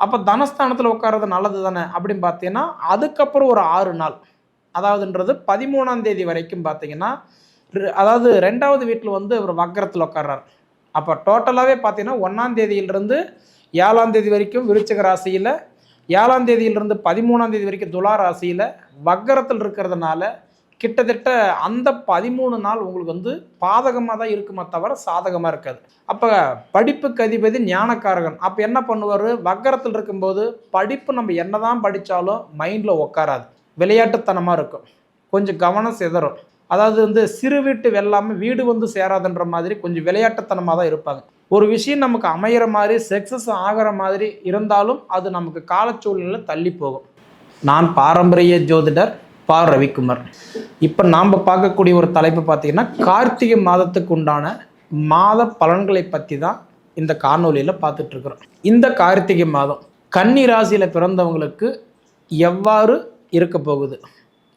அப்போ தனஸ்தானத்தில் உட்கார்றது நல்லது தானே அப்படின்னு பார்த்தீங்கன்னா அதுக்கப்புறம் ஒரு ஆறு நாள். அதாவதுன்றது பதிமூணாம் தேதி வரைக்கும் பார்த்தீங்கன்னா அதாவது ரெண்டாவது வீட்டில் வந்து அவர் வக்கரத்தில் உட்கார்றார். அப்போ டோட்டலாகவே பார்த்தீங்கன்னா ஒன்றாம் தேதியிலிருந்து ஏழாம் தேதி வரைக்கும் விருச்சக ராசியில் ஏழாம் தேதியிலிருந்து பதிமூணாம் தேதி வரைக்கும் துலா ராசியில் வக்கரத்தில் இருக்கிறதுனால கிட்டத்தட்ட அந்த பதிமூணு நாள் உங்களுக்கு வந்து பாதகமாக தான் இருக்குமே தவிர சாதகமாக இருக்காது. அப்போ படிப்புக்கு அதிபதி ஞானக்காரகன். அப்போ என்ன பண்ணுவார்? வக்கரத்தில் இருக்கும்போது படிப்பு நம்ம என்னதான் படித்தாலும் மைண்டில் உட்காராது விளையாட்டுத்தனமாக இருக்கும். கொஞ்சம் கவனம் சிதறும். அதாவது வந்து சிறு வீட்டு வெல்லாமல் வீடு வந்து சேராதுன்ற மாதிரி கொஞ்சம் விளையாட்டுத்தனமாக தான் இருப்பாங்க. ஒரு விஷயம் நமக்கு அமையிற மாதிரி சக்ஸஸ் ஆகிற மாதிரி இருந்தாலும் அது நமக்கு காலச்சூழ்நிலை தள்ளி போகும். நான் பாரம்பரிய ஜோதிடர். பா ரவிக்குமார். இப்போ நாம் பார்க்கக்கூடிய ஒரு தலைப்பு பார்த்தீங்கன்னா கார்த்திகை மாதத்துக்கு உண்டான மாத பலன்களை பற்றி தான் இந்த காணொலியில் பார்த்துட்ருக்குறோம் இந்த கார்த்திகை மாதம் கன்னி ராசியில் பிறந்தவங்களுக்கு எவ்வாறு இருக்க போகுது?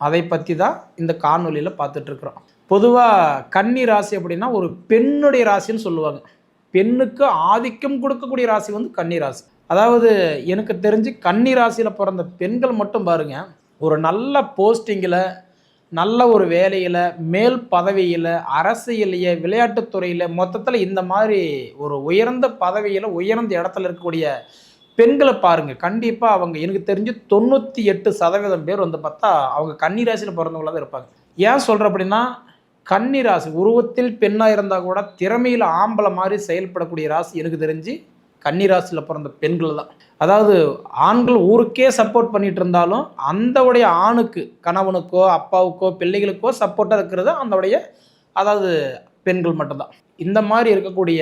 அதை பற்றி தான் இந்த காணொலியில் பார்த்துட்ருக்குறோம் பொதுவாக கன்னி ராசி அப்படின்னா ஒரு பெண்ணுடைய ராசின்னு சொல்லுவாங்க. பெண்ணுக்கு ஆதிக்கம் கொடுக்கக்கூடிய ராசி வந்து கன்னி ராசி. அதாவது எனக்கு தெரிஞ்சு கன்னி ராசியில் பிறந்த பெண்கள் மட்டும் பாருங்கள் ஒரு நல்ல போஸ்டிங்கில் நல்ல ஒரு வேலையில் மேல் பதவியில் அரசியலையே விளையாட்டுத்துறையில் மொத்தத்தில் இந்த மாதிரி ஒரு உயர்ந்த பதவியில் உயர்ந்த இடத்துல இருக்கக்கூடிய பெண்களை பாருங்கள் கண்டிப்பாக அவங்க எனக்கு தெரிஞ்சு தொண்ணூற்றி எட்டு சதவீதம் பேர் வந்து பார்த்தா அவங்க கன்னிராசியில் பிறந்தவங்களாக தான் இருப்பாங்க. ஏன் சொல்கிற அப்படின்னா கன்னி ராசி உருவத்தில் பெண்ணாக இருந்தால் கூட திறமையில் ஆம்பளை மாதிரி செயல்படக்கூடிய ராசி எனக்கு தெரிஞ்சு கன்னி ராசியில் பிறந்த பெண்கள் தான். அதாவது ஆண்கள் ஊருக்கே சப்போர்ட் பண்ணிட்டு இருந்தாலும் அந்தவுடைய ஆணுக்கு கணவனுக்கோ அப்பாவுக்கோ பிள்ளைகளுக்கோ சப்போர்ட்டாக இருக்கிறது அந்தவுடைய அதாவது பெண்கள் மட்டும்தான். இந்த மாதிரி இருக்கக்கூடிய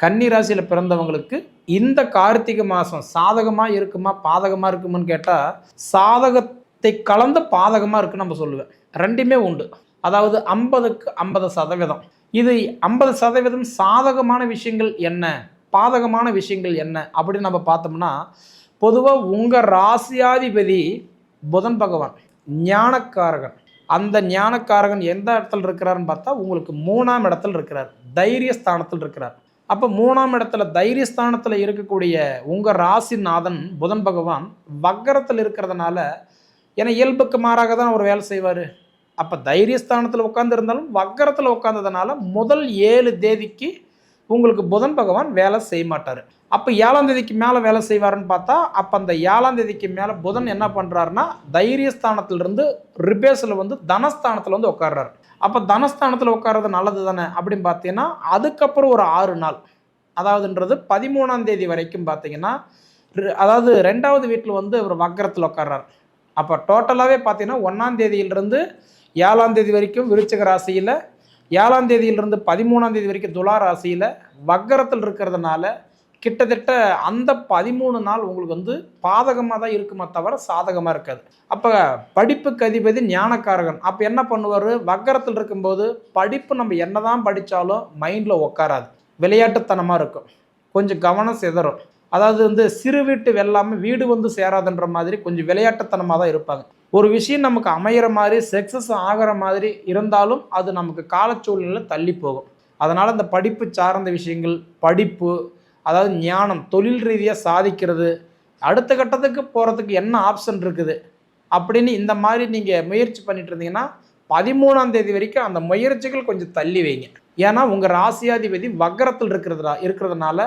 கன்னி ராசியில் பிறந்தவங்களுக்கு இந்த கார்த்திகை மாதம் சாதகமாக இருக்குமா பாதகமாக இருக்குமான்னு கேட்டால் சாதகத்தை கலந்த பாதகமாக இருக்குன்னு நம்ம சொல்லுவேன். ரெண்டுமே உண்டு. அதாவது ஐம்பதுக்கு ஐம்பது சதவீதம். இது ஐம்பது சதவீதம் சாதகமான விஷயங்கள் என்ன? பாதகமான விஷயங்கள் என்ன அப்படின்னு நம்ம பார்த்தோம்னா பொதுவாக உங்கள் ராசியாதிபதி புதன் பகவான் ஞானக்காரகன். அந்த ஞானக்காரகன் எந்த இடத்துல இருக்கிறாருன்னு பார்த்தா உங்களுக்கு மூணாம் இடத்துல இருக்கிறார் தைரியஸ்தானத்தில் இருக்கிறார். அப்போ மூணாம் இடத்துல தைரியஸ்தானத்தில் இருக்கக்கூடிய உங்கள் ராசிநாதன் புதன் பகவான் வக்கரத்தில் இருக்கிறதுனால ஏன்னா இயல்புக்கு மாறாக தான் அவர் வேலை செய்வார். அப்போ தைரியஸ்தானத்தில் உட்காந்துருந்தாலும் வக்கரத்தில் உட்காந்ததுனால முதல் ஏழு தேதிக்கு உங்களுக்கு புதன் பகவான் வேலை செய்ய மாட்டார். அப்போ ஏழாம் தேதிக்கு மேலே வேலை செய்வாருன்னு பார்த்தா அப்போ அந்த ஏழாம் தேதிக்கு மேலே புதன் என்ன பண்ணுறாருன்னா தைரியஸ்தானத்திலிருந்து ரிபேஸில் வந்து தனஸ்தானத்தில் வந்து உட்காடுறாரு அப்போ தனஸ்தானத்தில் உட்கார்றது நல்லது தானே அப்படின்னு பார்த்தீங்கன்னா அதுக்கப்புறம் ஒரு ஆறு நாள். அதாவதுன்றது பதிமூணாம் தேதி வரைக்கும் பார்த்தீங்கன்னா அதாவது ரெண்டாவது வீட்டில் வந்து அவர் வக்கரத்தில் உட்கார்றாரு. அப்போ டோட்டலாகவே பார்த்தீங்கன்னா ஒன்றாம் தேதியிலிருந்து ஏழாம் தேதி வரைக்கும் விருச்சிக ராசியில் ஏழாம் தேதியிலிருந்து பதிமூணாம் தேதி வரைக்கும் துலா ராசியில் வக்கரத்தில் இருக்கிறதுனால கிட்டத்தட்ட அந்த பதிமூணு நாள் உங்களுக்கு வந்து பாதகமாக தான் இருக்குமே தவிர சாதகமாக இருக்காது. அப்போ படிப்புக்கு அதிபதி ஞானக்காரகன். அப்போ என்ன பண்ணுவார்? வக்கரத்தில் இருக்கும்போது படிப்பு நம்ம என்ன தான் படித்தாலும் மைண்டில் உட்காராது விளையாட்டுத்தனமாக இருக்கும். கொஞ்சம் கவனம் சிதறும். அதாவது வந்து சிறு வீட்டு வெல்லாமல் வீடு வந்து சேராதுன்ற மாதிரி கொஞ்சம் விளையாட்டுத்தனமாக தான் இருப்பாங்க. ஒரு விஷயம் நமக்கு அமையிற மாதிரி சக்ஸஸ் ஆகிற மாதிரி இருந்தாலும் அது நமக்கு காலச்சூழ்நிலை தள்ளி போகும். அதனால் இந்த படிப்பு சார்ந்த விஷயங்கள் படிப்பு அதாவது ஞானம் தொழில் ரீதியாக சாதிக்கிறது அடுத்த கட்டத்துக்கு போகிறதுக்கு என்ன ஆப்ஷன் இருக்குது? அப்படின்னு இந்த மாதிரி நீங்கள் முயற்சி பண்ணிட்டு இருந்தீங்கன்னா பதிமூணாம் தேதி வரைக்கும் அந்த முயற்சிகள் கொஞ்சம் தள்ளி வைங்க. ஏன்னா உங்கள் ராசியாதிபதி வக்கரத்தில் இருக்கிறதுனா இருக்கிறதுனால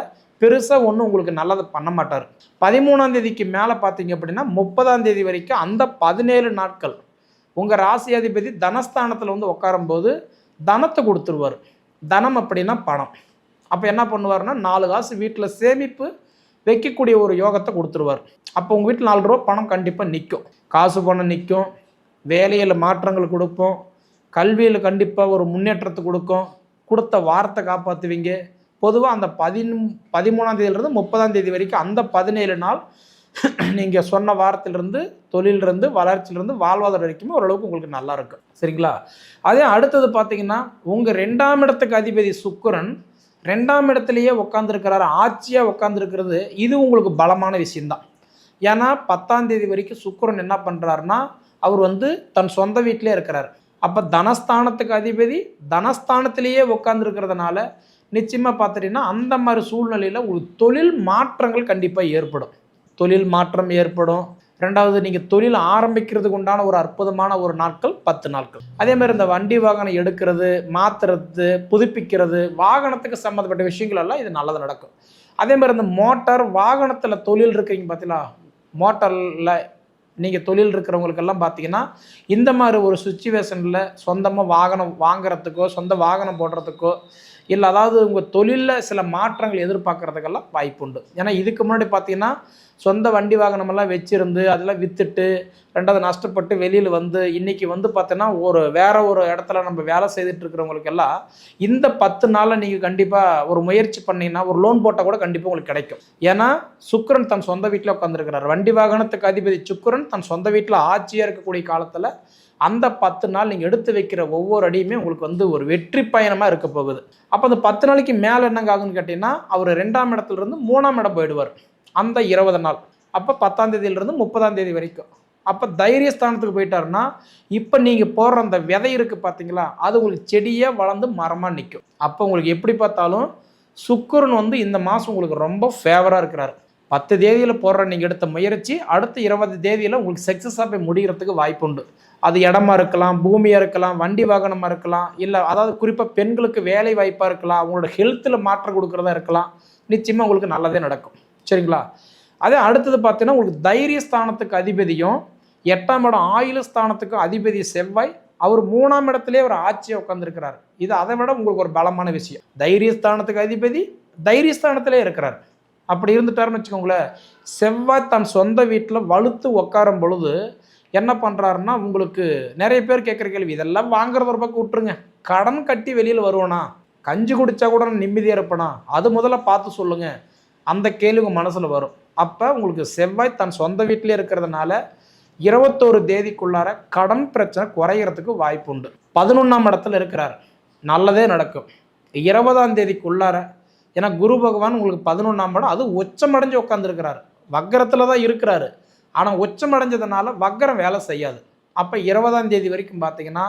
பெருசாக ஒன்றும் உங்களுக்கு நல்லது பண்ண மாட்டார். பதிமூணாம் தேதிக்கு மேலே பார்த்தீங்க அப்படின்னா முப்பதாம் தேதி வரைக்கும் அந்த பதினேழு நாட்கள் உங்கள் ராசியாதிபதி தனஸ்தானத்தில் வந்து உட்காரும்போது தனத்தை கொடுத்துருவார். தனம் அப்படின்னா பணம். அப்போ என்ன பண்ணுவாருன்னா நாலு காசு வீட்டில் சேமிப்பு வைக்கக்கூடிய ஒரு யோகத்தை கொடுத்துருவார். அப்போ உங்கள் வீட்டில் நாலு ரூபா பணம் கண்டிப்பாக நிற்கும் காசு பணம் நிற்கும் வேலையில் மாற்றங்கள் கொடுப்போம். கல்வியில் கண்டிப்பாக ஒரு முன்னேற்றத்தை கொடுக்கும். கொடுத்த வார்த்தை காப்பாற்றுவீங்க பொதுவாக அந்த பதின் பதிமூணாம் தேதியிலிருந்து முப்பதாம் தேதி வரைக்கும் அந்த பதினேழு நாள் நீங்கள் சொன்ன வாரத்திலிருந்து தொழிலிருந்து வளர்ச்சியிலிருந்து வாழ்வாதாரம் வரைக்குமே ஓரளவுக்கு உங்களுக்கு நல்லா இருக்கும் சரிங்களா? அதே அடுத்தது பார்த்தீங்கன்னா உங்கள் ரெண்டாம் இடத்துக்கு அதிபதி சுக்கரன் ரெண்டாம் இடத்துலையே உட்காந்துருக்கிறாரு ஆட்சியாக உட்காந்துருக்கிறது இது உங்களுக்கு பலமான விஷயந்தான் ஏன்னா பத்தாம் தேதி வரைக்கும் சுக்கரன் என்ன பண்ணுறாருன்னா அவர் வந்து தன் சொந்த வீட்டிலே இருக்கிறார். அப்போ தனஸ்தானத்துக்கு அதிபதி தனஸ்தானத்திலேயே உட்காந்துருக்கிறதுனால நிச்சயமாக பார்த்துட்டீங்கன்னா அந்த மாதிரி சூழ்நிலையில் ஒரு தொழில் மாற்றங்கள் கண்டிப்பாக ஏற்படும். தொழில் மாற்றம் ஏற்படும். ரெண்டாவது நீங்கள் தொழில் ஆரம்பிக்கிறதுக்கு உண்டான ஒரு அற்புதமான ஒரு நாட்கள் பத்து நாட்கள். அதே மாதிரி இந்த வண்டி வாகனம் எடுக்கிறது மாற்றுறது புதுப்பிக்கிறது வாகனத்துக்கு சம்மந்தப்பட்ட விஷயங்கள் எல்லாம் இது நல்லது நடக்கும். அதே மாதிரி இந்த மோட்டார் வாகனத்தில் தொழில் இருக்கிறீங்க பார்த்தீங்களா மோட்டாரில் நீங்கள் தொழில் இருக்கிறவங்களுக்கெல்லாம் பார்த்தீங்கன்னா இந்த மாதிரி ஒரு சுச்சுவேஷனில் சொந்தமாக வாகனம் வாங்குறதுக்கோ சொந்த வாகனம் போடுறதுக்கோ இல்லை அதாவது உங்கள் தொழிலில் சில மாற்றங்கள் எதிர்பார்க்குறதுக்கெல்லாம் வாய்ப்பு உண்டு ஏன்னா இதுக்கு முன்னாடி பார்த்தீங்கன்னா சொந்த வண்டி வாகனமெல்லாம் வச்சிருந்து அதெல்லாம் விற்றுட்டு ரெண்டாவது நஷ்டப்பட்டு வெளியில் வந்து இன்றைக்கி வந்து பார்த்தீங்கன்னா ஒரு வேற ஒரு இடத்துல நம்ம வேலை செய்துட்டு இருக்கிறவங்களுக்கெல்லாம் இந்த பத்து நாளில் நீங்கள் கண்டிப்பாக ஒரு முயற்சி பண்ணீங்கன்னா ஒரு லோன் போட்டால் கூட கண்டிப்பாக உங்களுக்கு கிடைக்கும். ஏன்னா சுக்கரன் தன் சொந்த வீட்டில் உட்காந்துருக்கிறார் வண்டி வாகனத்துக்கு அதிபதி சுக்கரன் தன் சொந்த வீட்டில் ஆட்சியாக இருக்கக்கூடிய காலத்தில் அந்த பத்து நாள் நீங்கள் எடுத்து வைக்கிற ஒவ்வொரு அடியுமே உங்களுக்கு வந்து ஒரு வெற்றி பயணமாக இருக்க போகுது. அப்போ அந்த பத்து நாளைக்கு மேலே என்னங்க ஆகுன்னு கேட்டிங்கன்னா அவர் ரெண்டாம் இடத்துலேருந்து மூணாம் இடம் போயிடுவார். அந்த இருபது நாள். அப்போ பத்தாம் தேதியிலிருந்து முப்பதாம் தேதி வரைக்கும். அப்போ தைரியஸ்தானத்துக்கு போயிட்டாருன்னா இப்போ நீங்கள் போடுற அந்த விதை இருக்குது பார்த்தீங்களா அது உங்களுக்கு செடியாக வளர்ந்து மரமாக நிற்கும் அப்போ உங்களுக்கு எப்படி பார்த்தாலும் சுக்கரன் வந்து இந்த மாதம் உங்களுக்கு ரொம்ப ஃபேவராக இருக்கிறாரு. பத்து தேதியில் போடுற நீங்கள் எடுத்த முயற்சி அடுத்த இருபது தேதியில் உங்களுக்கு சக்ஸஸாக போய் முடிகிறதுக்கு வாய்ப்பு உண்டு அது இடமா இருக்கலாம் பூமியாக இருக்கலாம் வண்டி வாகனமாக இருக்கலாம் இல்லை அதாவது குறிப்பாக பெண்களுக்கு வேலை வாய்ப்பாக இருக்கலாம் அவங்களோட ஹெல்த்தில் மாற்றம் கொடுக்குறதா இருக்கலாம் நிச்சயமாக உங்களுக்கு நல்லதே நடக்கும். சரிங்களா? அதே அடுத்தது பார்த்தீங்கன்னா உங்களுக்கு தைரிய ஸ்தானத்துக்கு அதிபதியும் எட்டாம் இடம் ஆயுள் ஸ்தானத்துக்கும் அதிபதி செவ்வாய் அவர் மூணாம் இடத்துலேயே ஒரு ஆட்சியை உட்காந்துருக்கிறார் இது அதை விட உங்களுக்கு ஒரு பலமான விஷயம். தைரியஸ்தானத்துக்கு அதிபதி தைரியஸ்தானத்திலே இருக்கிறார். அப்படி இருந்துட்டாருன்னு வச்சுக்கோங்களேன் செவ்வாய் தன் சொந்த வீட்டில் வலுத்து உட்காரும் பொழுது என்ன பண்ணுறாருன்னா உங்களுக்கு நிறைய பேர் கேட்குற கேள்வி இதெல்லாம் வாங்குறது ஒரு பக்கம் விட்டுருங்க. கடன் கட்டி வெளியில் வருவோனா? கஞ்சி குடித்தா கூட நிம்மதியாக இருப்பேனா? அது முதல்ல பார்த்து சொல்லுங்கள் அந்த கேள்வி உங்கள் மனசில் வரும். அப்போ உங்களுக்கு செவ்வாய் தன் சொந்த வீட்டிலே இருக்கிறதுனால இருபத்தோரு தேதிக்குள்ளார கடன் பிரச்சனை குறையிறதுக்கு வாய்ப்பு உண்டு பதினொன்றாம் இடத்துல இருக்கிறார். நல்லதே நடக்கும். இருபதாம் தேதிக்குள்ளார ஏன்னா குரு பகவான் உங்களுக்கு பதினொன்றாம் படம் அது உச்சமடைஞ்சு உட்காந்துருக்கிறாரு வக்கரத்தில் தான் இருக்கிறாரு. ஆனால் உச்சமடைஞ்சதுனால வக்கரம் வேலை செய்யாது. அப்போ இருபதாம் தேதி வரைக்கும் பார்த்தீங்கன்னா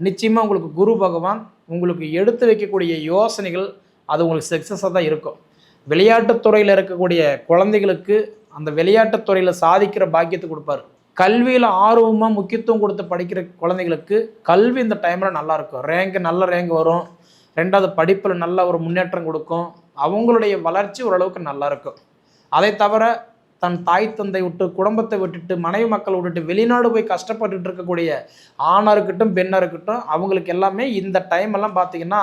நிச்சயமாக உங்களுக்கு குரு பகவான் உங்களுக்கு எடுத்து வைக்கக்கூடிய யோசனைகள் அது உங்களுக்கு சக்ஸஸாக தான் இருக்கும். விளையாட்டுத்துறையில் இருக்கக்கூடிய குழந்தைகளுக்கு அந்த விளையாட்டுத்துறையில் சாதிக்கிற பாக்கியத்தை கொடுப்பாரு. கல்வியில் ஆர்வமாக முக்கியத்துவம் கொடுத்து படிக்கிற குழந்தைகளுக்கு கல்வி இந்த டைமில் நல்லாயிருக்கும் ரேங்க் நல்ல ரேங்க் வரும். ரெண்டாவது படிப்பில் நல்ல ஒரு முன்னேற்றம் கொடுக்கும். அவங்களுடைய வளர்ச்சி ஓரளவுக்கு நல்லா இருக்கும் அதை தவிர தன் தாய் தந்தை விட்டு குடும்பத்தை விட்டுட்டு மனைவி மக்கள் விட்டுட்டு வெளிநாடு போய் கஷ்டப்பட்டுட்டு இருக்கக்கூடிய ஆணாக இருக்கட்டும் பெண்ணாக இருக்கட்டும் அவங்களுக்கு எல்லாமே இந்த டைம் எல்லாம் பார்த்தீங்கன்னா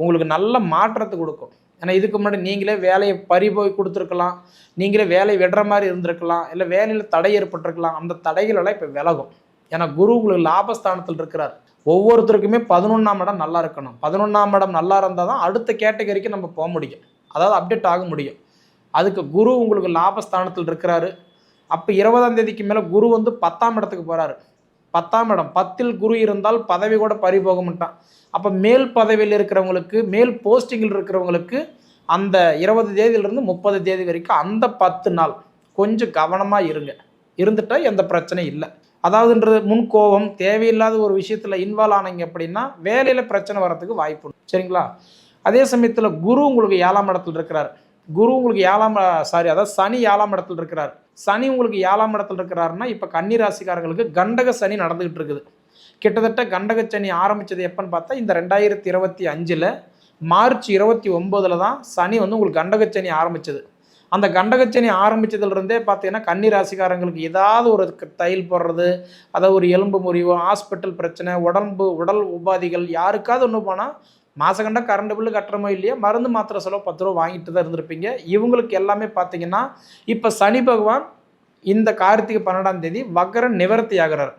உங்களுக்கு நல்ல மாற்றத்தை கொடுக்கும். ஏன்னா இதுக்கு முன்னாடி நீங்களே வேலையை பறி போய் கொடுத்துருக்கலாம் நீங்களே வேலையை விடுற மாதிரி இருந்திருக்கலாம் இல்லை வேலையில் தடை ஏற்பட்டிருக்கலாம் அந்த தடைகளெல்லாம் இப்போ விலகும். ஏன்னா குரு உங்களுக்கு லாபஸ்தானத்தில் இருக்கிறார். ஒவ்வொருத்தருக்குமே பதினொன்றாம் இடம் நல்லா இருக்கணும். பதினொன்றாம் இடம் நல்லா இருந்தால் தான் அடுத்த கேட்டகரிக்கு நம்ம போக முடியும். அதாவது அப்டேட் ஆக முடியும். அதுக்கு குரு உங்களுக்கு லாபஸ்தானத்தில் இருக்கிறாரு. அப்போ இருபதாம் தேதிக்கு மேலே குரு வந்து பத்தாம் இடத்துக்கு போகிறாரு பத்தாம் இடம். பத்தில் குரு இருந்தால் பதவி கூட பறிபோக மாட்டான் அப்போ மேல் பதவியில் இருக்கிறவங்களுக்கு மேல் போஸ்டிங்கில் இருக்கிறவங்களுக்கு அந்த இருபது தேதியிலிருந்து முப்பது தேதி வரைக்கும் அந்த பத்து நாள் கொஞ்சம் கவனமாக இருங்க. இருந்துட்டால் எந்த பிரச்சனையும் இல்லை. அதாவதுன்றது முன் கோபம் தேவையில்லாத ஒரு விஷயத்தில் இன்வால்வ் ஆனீங்க அப்படின்னா வேலையில் பிரச்சனை வர்றதுக்கு வாய்ப்பு சரிங்களா? அதே சமயத்தில் குரு உங்களுக்கு ஏழாம் இடத்துல இருக்கிறார். குரு உங்களுக்கு ஏழாம் சாரி அதாவது சனி ஏழாம் இடத்துல இருக்கிறார். சனி உங்களுக்கு ஏழாம் இடத்துல இருக்கிறாருன்னா இப்போ கன்னிராசிக்காரங்களுக்கு கண்டக சனி நடந்துகிட்டு இருக்குது. கிட்டத்தட்ட கண்டக சனி ஆரம்பித்தது எப்போன்னு பார்த்தா இந்த ரெண்டாயிரத்தி இருபத்தி அஞ்சில் மார்ச் இருபத்தி ஒம்போதில் தான் சனி வந்து உங்களுக்கு கண்டக சனி ஆரம்பித்தது அந்த கண்டகச்சனி ஆரம்பித்ததுலேருந்தே பார்த்தீங்கன்னா கன்னி ராசிக்காரங்களுக்கு ஏதாவது ஒரு தையல் போடுறது அதாவது ஒரு எலும்பு முறிவு ஹாஸ்பிட்டல் பிரச்சனை உடம்பு உடல் உபாதிகள் யாருக்காவது ஒன்று போனால் மாசக்கண்டா கரண்ட் பில்லு கட்டுறமோ இல்லையா? மருந்து மாத்திரை செலவு பத்து ரூபா வாங்கிட்டு தான் இருந்திருப்பீங்க. இவங்களுக்கு எல்லாமே பார்த்தீங்கன்னா இப்போ சனி பகவான் இந்த கார்த்திகை பன்னெண்டாம் தேதி வக்கர நிவர்த்தி ஆகிறார்.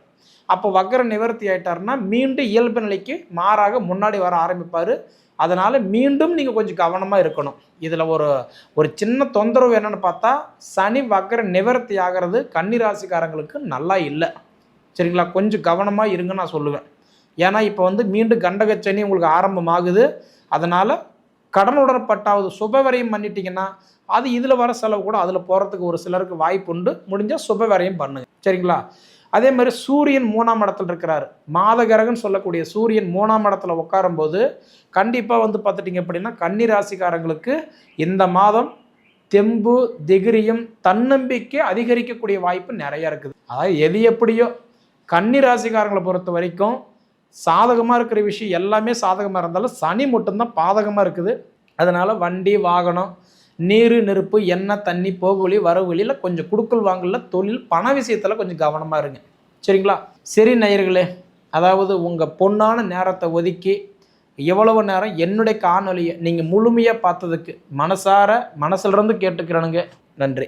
அப்போ வக்கர நிவர்த்தி ஆகிட்டாருன்னா மீண்டும் இயல்பு நிலைக்கு மாறாக முன்னாடி வர ஆரம்பிப்பார். அதனால் மீண்டும் நீங்கள் கொஞ்சம் கவனமாக இருக்கணும். இதில் ஒரு ஒரு சின்ன தொந்தரவு என்னென்னு பார்த்தா சனி வக்கர நிவர்த்தி ஆகிறது கன்னிராசிக்காரங்களுக்கு நல்லா இல்லை. சரிங்களா? கொஞ்சம் கவனமாக இருங்கன்னு நான் சொல்லுவேன். ஏன்னா இப்போ வந்து மீண்டும் கண்டகச்சனி உங்களுக்கு ஆரம்பமாகுது. அதனால் கடனுடன் பட்டாவது சுபவரையும் பண்ணிட்டீங்கன்னா அது இதில் வர செலவு கூட அதில் போகிறதுக்கு ஒரு சிலருக்கு வாய்ப்பு உண்டு முடிஞ்சால் சுபவரையும் பண்ணுங்க. சரிங்களா? அதே மாதிரி சூரியன் மூணாம் இடத்துல இருக்கிறார். மாதகரகன் சொல்லக்கூடிய சூரியன் மூணாம் இடத்துல உட்காரும்போது கண்டிப்பாக வந்து பார்த்துட்டிங்க அப்படின்னா கன்னி ராசிக்காரங்களுக்கு இந்த மாதம் தெம்பு திகிரியும் தன்னம்பிக்கை அதிகரிக்கக்கூடிய வாய்ப்பு நிறைய இருக்குது. அதாவது எது எப்படியோ கன்னி ராசிக்காரங்களை பொறுத்த வரைக்கும் சாதகமாக இருக்கிற விஷயம் எல்லாமே சாதகமாக இருந்தாலும் சனி மட்டும்தான் பாதகமாக இருக்குது. அதனால் வண்டி வாகனம் நீர் நெருப்பு எண்ணெய் தண்ணி போகுவழி வரவழியில் கொஞ்சம் குடுக்கல் வாங்கல தொழில் பண விஷயத்தில் கொஞ்சம் கவனமாக இருங்க. சரிங்களா? சரி நேயர்களே அதாவது உங்கள் பொன்னான நேரத்தை ஒதுக்கி எவ்வளவு நேரம் என்னுடைய காணொலியை நீங்கள் முழுமையாக பார்த்ததுக்கு மனசார மனசுலேருந்து கேட்டுக்கிறேனுங்க. நன்றி.